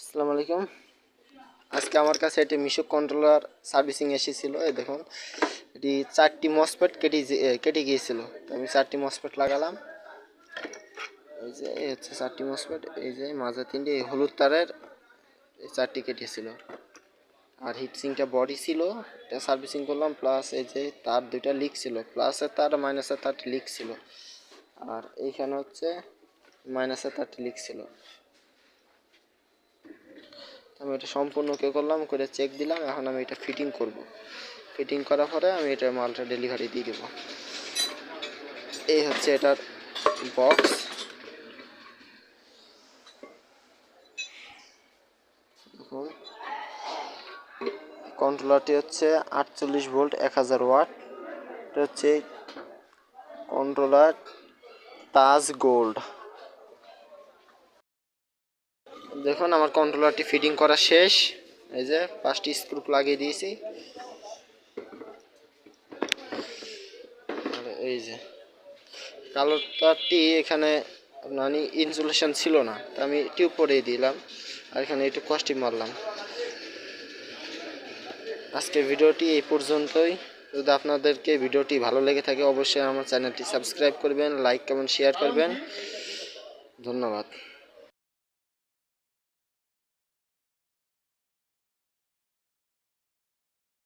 আসসালামু আলাইকুম। আজকে আমার কাছে একটি মিশুক কন্ট্রোলার সার্ভিসিং এসেছিল, এই দেখুন। এটি চারটি মসপেট কেটে কেটে গিয়েছিল। তো আমি চারটি মসপেট লাগালাম। এই যে, এই হচ্ছে চারটি মসপেট এই যে, মাঝে তিনটি, এই হলুদ তারের এই চারটি কেটেছিল। আর হিটসিংটা বডি ছিল, এটা সার্ভিসিং করলাম প্লাস এই যে তার দুইটা লিক ছিল প্লাসের তার মাইনাসের তারটি লিক ছিল। আর এইখানে হচ্ছে মাইনাসের তারটি লিক ছিল। আমি এটা সম্পূর্ণ কে করলাম, করে চেক দিলাম, এখন আমি এটা ফিটিং করব। ফিটিং করার পরে আমি এটা মালটা ডেলিভারি দিয়ে দেবো। এই হচ্ছে এটার বক্স কন্ট্রোলারটি হচ্ছে আটচল্লিশ ভোল্ট, এক হাজার ওয়াট। এটা হচ্ছে কন্ট্রোলার তাজ গোল্ড দেখুন, আমার কন্ট্রোলারটি ফিটিং করা শেষ। এই যে, পাঁচটি স্ক্রু লাগিয়ে দিয়েছি। এই যে কালো তারটি এখানে আপনার ইনসুলেশন ছিল না, তা আমি টিউব পরিয়ে দিলাম। আর এখানে একটু কষ্টি মারলাম। আজকের ভিডিওটি এই পর্যন্তই। যদি আপনাদেরকে ভিডিওটি ভালো লেগে থাকে, অবশ্যই আমার চ্যানেলটি সাবস্ক্রাইব করবেন লাইক কমেন্ট শেয়ার করবেন। ধন্যবাদ।